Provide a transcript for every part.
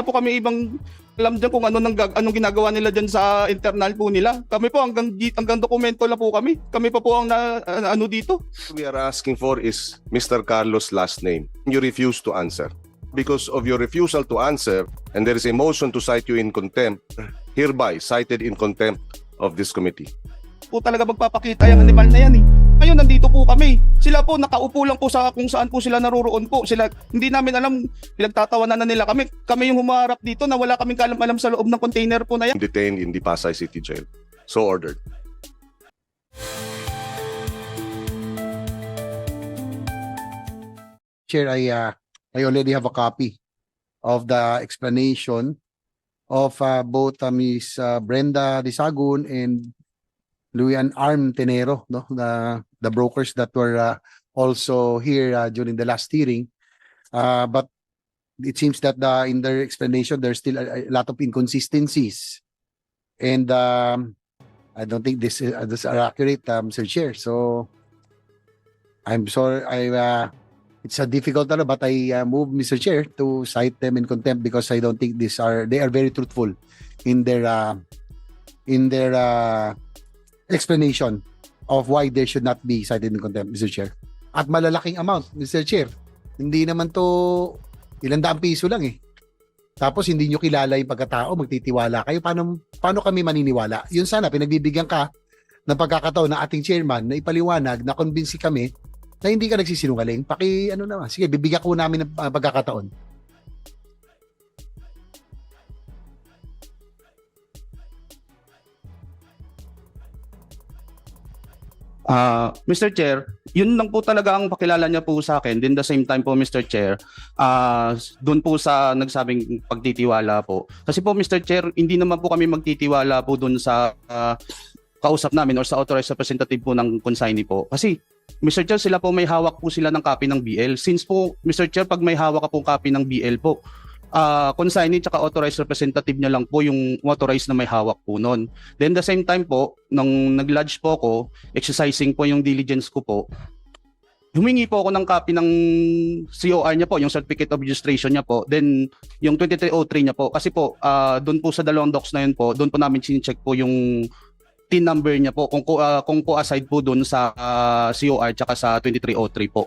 na po kami ibang alam dyan kung ano nang, gag- anong ginagawa nila dyan sa internal po nila. Kami po hanggang, hanggang dokumento lang po kami. Kami pa po ang na, ano dito. we are asking for is Mr. Carlos' last name. You refuse to answer. Because of your refusal to answer, and there is a motion to cite you in contempt, hereby cited in contempt of this committee. Po talaga magpapakita yung animal na yan eh. Ngayon nandito po kami. Sila po nakaupo lang po sa kung saan po sila naroroon po. Sila hindi namin alam pinagtatawanan na nila kami. Kami yung humarap dito na wala kaming kalam-alam sa loob ng container po na yan. Detained in the Pasay City Jail. So ordered. Chair, I, uh, I already have a copy of the explanation of uh, both uh, Ms. uh, Brenda Disagun and Luian Arm Tenero, no? the, the brokers that were uh, also here uh, during the last hearing. Uh, but it seems that the, in their explanation, there's still a, a lot of inconsistencies. And um, I don't think this is, uh, this are accurate, uh, Mr. Chair. So I'm sorry, I, uh, it's a difficult ano, but I uh, move Mr. Chair to cite them in contempt because I don't think these are they are very truthful in their uh, in their uh, explanation of why they should not be cited in contempt, Mr. Chair. At malalaking amount, Mr. Chair. Hindi naman to ilang daang piso lang eh. Tapos hindi nyo kilala yung pagkatao, magtitiwala kayo. Paano, paano kami maniniwala? Yun sana, pinagbibigyan ka ng pagkakataon ng ating chairman na ipaliwanag, na convince kami na hindi ka nagsisinungaling, paki ano naman, sige, bibigyan ko namin ng uh, pagkakataon. Ah, Mr. Chair, yun lang po talaga ang pakilala niya po sa akin. Din the same time po, Mr. Chair, ah doon po sa nagsabing pagtitiwala po. Kasi po, Mr. Chair, hindi naman po kami magtitiwala po doon sa ah, kausap namin or sa authorized representative po ng consignee po. Kasi, Mr. Chair, sila po may hawak po sila ng copy ng BL. Since po, Mr. Chair, pag may hawak ka po copy ng BL po, ah consignee tsaka authorized representative niya lang po yung authorized na may hawak po noon. Then the same time po, nung nag-lodge po ako, exercising po yung diligence ko po, humingi po ako ng copy ng COR niya po, yung certificate of registration niya po, then yung 2303 niya po. Kasi po, ah doon po sa dalawang docs na yun po, doon po namin check po yung TIN number niya po, kung, ah, kung po aside po doon sa ah, COR tsaka sa 2303 po.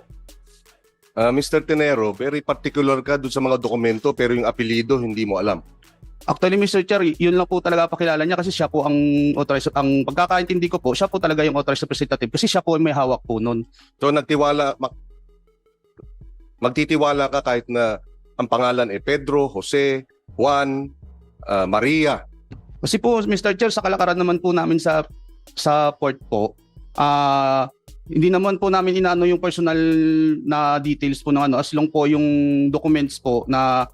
Uh, Mr. Tenero, very particular ka doon sa mga dokumento pero yung apelido hindi mo alam. Actually, Mr. Chair, yun lang po talaga pakilala niya kasi siya po ang authorized, ang pagkakaintindi ko po, siya po talaga yung authorized representative kasi siya po yung may hawak po noon. So nagtiwala mag, magtitiwala ka kahit na ang pangalan ay Pedro, Jose, Juan, ah, Maria. Kasi po, Mr. Chair, sa kalakaran naman po namin sa sa port po, ah hindi naman po namin inaano yung personal na details po ng ano as long po yung documents po na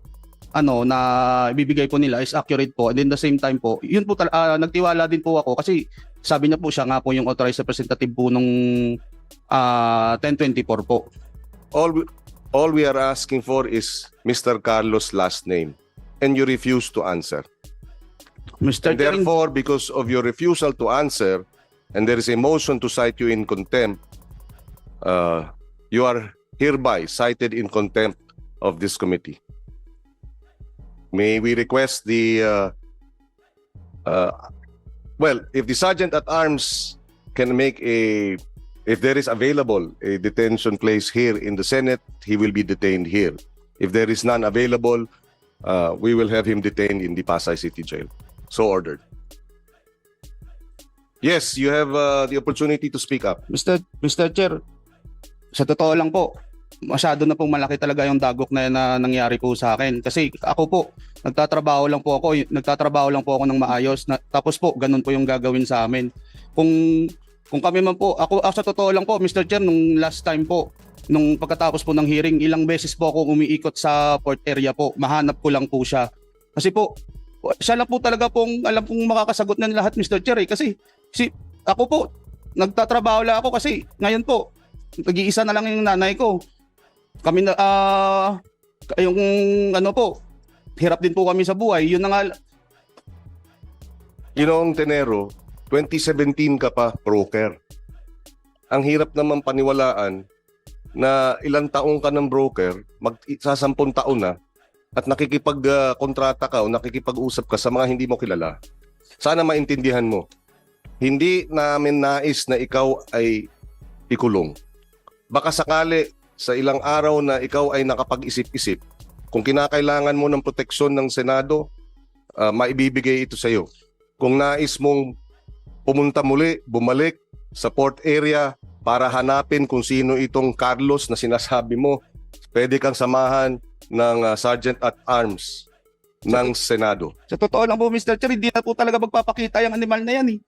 ano na ibibigay po nila is accurate po and then the same time po yun po ah, nagtiwala din po ako kasi sabi niya po siya nga po yung authorized representative po nung ah 1024 po All we, all we are asking for is Mr. Carlos' last name and you refuse to answer. Mr. And therefore, because of your refusal to answer, and there is a motion to cite you in contempt, uh, you are hereby cited in contempt of this committee. May we request the, uh, uh, well, if the sergeant at arms can make a, if there is available a detention place here in the Senate, he will be detained here. If there is none available, uh, we will have him detained in the Pasay City Jail. So ordered. Yes, you have uh, the opportunity to speak up. Mr. Mr. Chair, sa totoo lang po, masyado na pong malaki talaga yung dagok na, na nangyari po sa akin. Kasi ako po, nagtatrabaho lang po ako, nagtatrabaho lang po ako ng maayos. Na, tapos po, ganun po yung gagawin sa amin. Kung kung kami man po, ako ah, sa totoo lang po, Mr. Chair, nung last time po, nung pagkatapos po ng hearing, ilang beses po ako umiikot sa port area po. Mahanap ko lang po siya. Kasi po, siya lang po talaga pong alam pong makakasagot ng lahat, Mr. Chair. Eh. Kasi si, ako po, nagtatrabaho lang ako kasi ngayon po, nag-iisa na lang yung nanay ko. Kami na, ah, yung ano po, hirap din po kami sa buhay. Yun na nga, Ginoong Tenero, 2017 ka pa broker. Ang hirap naman paniwalaan na ilang taong ka ng broker, mag sasampung taon na, at nakikipag-kontrata ka o nakikipag-usap ka sa mga hindi mo kilala, sana maintindihan mo, hindi namin nais na ikaw ay ikulong. Baka sakali sa ilang araw na ikaw ay nakapag-isip-isip, kung kinakailangan mo ng proteksyon ng Senado, ah, maibibigay ito sa iyo. Kung nais mong pumunta muli, bumalik sa port area para hanapin kung sino itong Carlos na sinasabi mo, pwede kang samahan ng ah, Sergeant at Arms ng Senado. Sa totoo lang po, Mr. Chair, hindi na po talaga magpapakita yung animal na yan eh.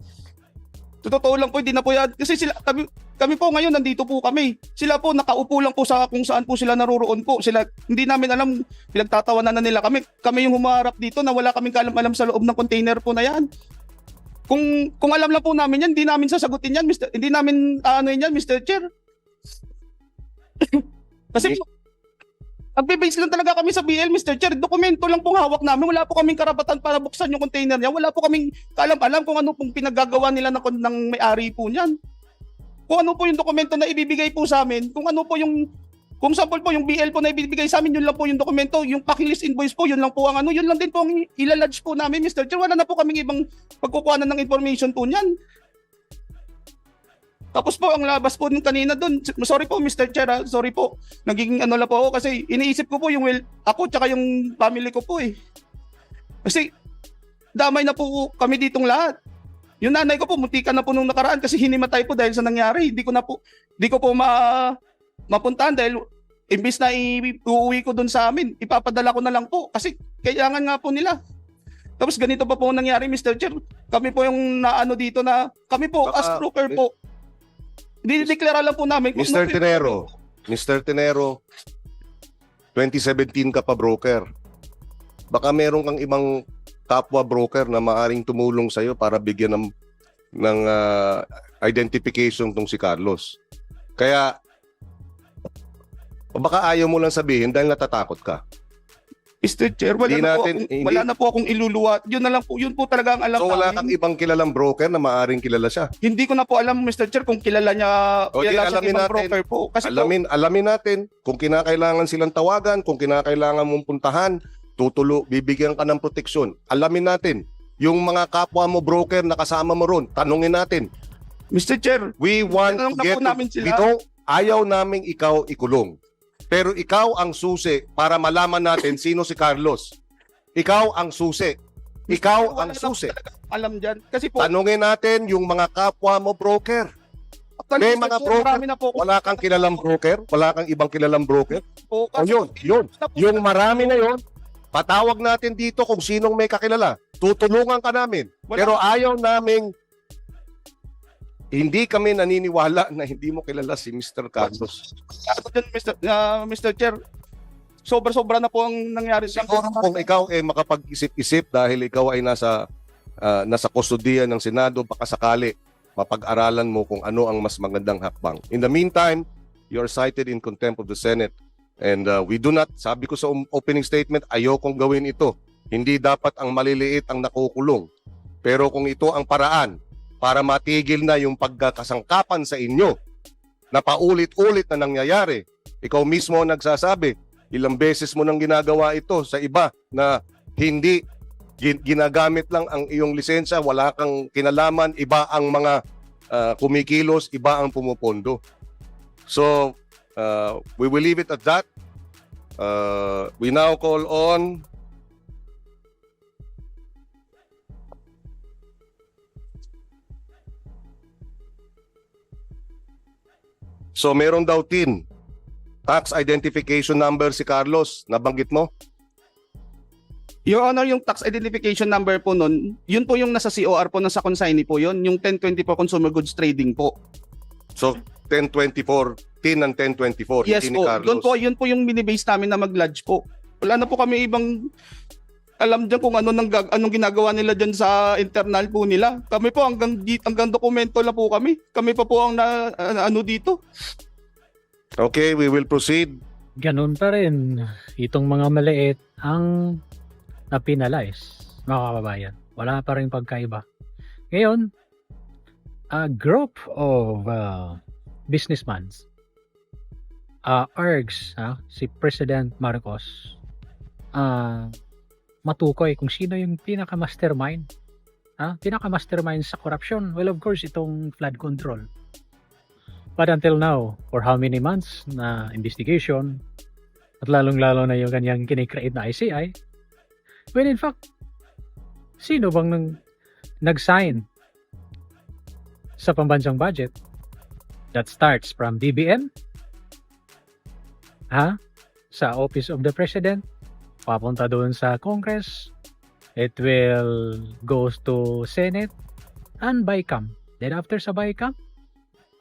Sa totoo lang po, hindi na po yan. Kasi sila, kami, kami po ngayon, nandito po kami. Sila po, nakaupo lang po sa kung saan po sila naroroon po. Sila, hindi namin alam, pinagtatawanan na nila kami. Kami yung humarap dito na wala kaming kalam-alam sa loob ng container po na yan. Kung kung alam lang po namin yan, hindi namin sasagutin yan, Mr. Hindi namin ano yan, Mr. Chair. Kasi po, Nagbe-base lang talaga kami sa BL, Mr. Chair. Dokumento lang pong hawak namin. Wala po kaming karapatan para buksan yung container niya. Wala po kaming kaalam-alam kung ano pong pinaggagawa nila ng, ng may-ari po niyan. Kung ano po yung dokumento na ibibigay po sa amin. Kung ano po yung kung sample po yung BL po na ibibigay sa amin, yun lang po yung dokumento. Yung pakilis invoice po, yun lang po ang ano. Yun lang din po ang ilalodge po namin, Mr. Chair. Wala na po kaming ibang pagkukuha ng information po niyan. Tapos po, ang labas po nung kanina doon, sorry po Mr. Chair, sorry po. Naging ano lang po ako kasi iniisip ko po yung well, ako tsaka yung family ko po eh. Kasi damay na po kami ditong lahat. Yung nanay ko po, muntikan na po nung nakaraan kasi hinimatay po dahil sa nangyari. Hindi ko na po, hindi ko po ma, mapuntahan dahil imbis na iuwi ko doon sa amin, ipapadala ko na lang po kasi kailangan nga po nila. Tapos ganito pa po ang nangyari, Mr. Chair. Kami po yung naano dito na, kami po, Baka- as trooper po, Dinideklara lang po namin. Mr. Tenero, Mr. Tenero, 2017 ka pa broker. Baka meron kang ibang kapwa broker na maaring tumulong sa iyo para bigyan ng ng ah, identification tong si Carlos. Kaya baka ayaw mo lang sabihin dahil natatakot ka. Mr. Chair, wala, na, po natin- akong, hindi- wala na po akong iluluwa. Yun na lang po, yun po talaga ang alam So wala namin. kang ibang kilalang broker na maaring kilala siya. Hindi ko na po alam, Mr. Chair, kung kilala niya, O, di kilala siya alamin ibang natin. broker po. Kasi po, alamin alamin natin kung kinakailangan silang tawagan, kung kinakailangan mong puntahan, tutulo, bibigyan ka ng proteksyon. Alamin natin yung mga kapwa mo broker na kasama mo ron, tanungin natin. Mr. Chair, We want Tanong to na get po namin sila. we don't- ayaw naming ikaw ikulong. Pero ikaw ang susi para malaman natin sino si Carlos. Ikaw ang susi. Ikaw ang susi. alam dyan. Kasi po, Tanungin natin yung mga kapwa mo broker. may mga broker, na po Wala kang kilalang broker? Wala kang ibang kilalang broker? O yun, yun. Yung marami na yon, patawag natin dito kung sinong may kakilala. Tutulungan ka namin. Wala- Pero ayaw naming hindi kami naniniwala na hindi mo kilala si Mr. Carlos. Ano dyan, Mr. ah, Mr. Chair, sobra-sobra na po ang nangyari. Siguro kung ikaw ay makapag-isip-isip dahil ikaw ay nasa ah, nasa kustodiya ng Senado, baka sakali mapag-aralan mo kung ano ang mas magandang hakbang. In the meantime, you are cited in contempt of the Senate. And uh, we do not, sabi ko sa um- opening statement, ayokong gawin ito. Hindi dapat ang maliliit ang nakukulong. Pero kung ito ang paraan para matigil na yung pagkakasangkapan sa inyo na paulit-ulit na nangyayari, ikaw mismo ang nagsasabi, ilang beses mo nang ginagawa ito sa iba na hindi gin- ginagamit lang ang iyong lisensya, wala kang kinalaman, iba ang mga ah, kumikilos, iba ang pumupondo. So, uh, we will leave it at that. Uh, we now call on So meron daw tin tax identification number si Carlos, nabanggit mo? Your Honor, yung tax identification number po nun, yun po yung nasa COR po, nasa consignee po yun, yung 1024 Consumer Goods Trading po. So 1024, tin ng 1024, Yes hindi ni po, Carlos. doon po, yun po yung minibase namin na mag-lodge po. Wala na po kami ibang alam dyan kung ano nang anong ginagawa nila dyan sa internal po nila. Kami po hanggang di- hanggang dokumento lang po kami. Kami pa po ang na, na- ano dito. Okay, we will proceed. ganun pa rin. Itong mga maliit ang na-penalize, mga kababayan. Wala pa rin pagkaiba. Ngayon, a group of uh, businessmen uh, ah, si President Marcos ah, matukoy kung sino yung pinaka-mastermind. Ah, pinaka-mastermind sa corruption. Well, of course, itong flood control. But until now, for how many months na investigation, at lalong-lalo na yung kanyang kinikreate na ICI, when in fact, sino bang nang nag-sign sa pambansang budget that starts from DBM, ha? Sa Office of the President, papunta doon sa Congress, it will goes to Senate, and BICAM. Then after sa BICAM,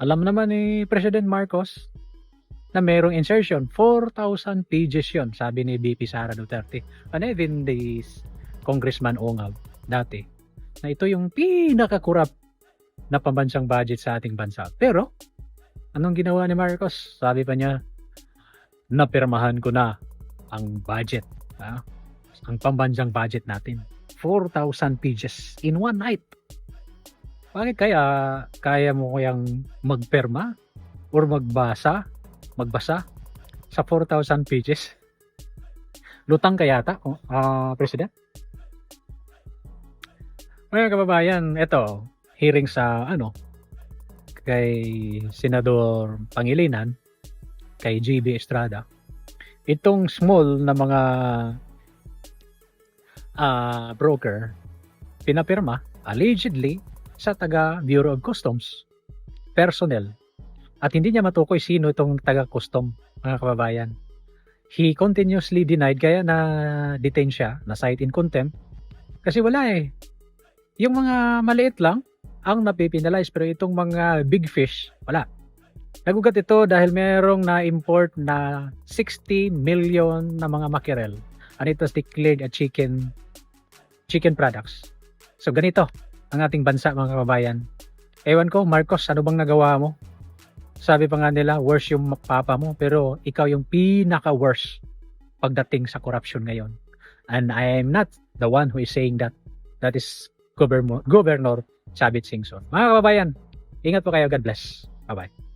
alam naman ni President Marcos na merong insertion, 4,000 pages yon sabi ni BP Sara Duterte. And even the Congressman Ongab dati, na ito yung pinakakurap na pambansang budget sa ating bansa. Pero, anong ginawa ni Marcos? Sabi pa niya, napirmahan ko na ang budget. Ha? Ang pambansang budget natin. 4,000 pages in one night. Bakit kaya kaya mo kayang magperma or magbasa, magbasa sa 4,000 pages? Lutang kaya ta, oh, ah, President? Mga kababayan, ito, hearing sa ano kay Senador Pangilinan kay GB Estrada itong small na mga ah, broker pinapirma allegedly sa taga Bureau of Customs personnel. At hindi niya matukoy sino itong taga custom mga kababayan. He continuously denied kaya na detain siya na cite in contempt. Kasi wala eh. Yung mga maliit lang ang napipinalize pero itong mga big fish wala nagugat ito dahil merong na-import na 60 million na mga mackerel and it was declared a chicken chicken products so ganito ang ating bansa mga kababayan ewan ko Marcos ano bang nagawa mo sabi pa nga nila worse yung papa mo pero ikaw yung pinaka worse pagdating sa corruption ngayon and I am not the one who is saying that that is Governor, Governor Chavit Singson. Mga kababayan, ingat po kayo. God bless. Bye-bye.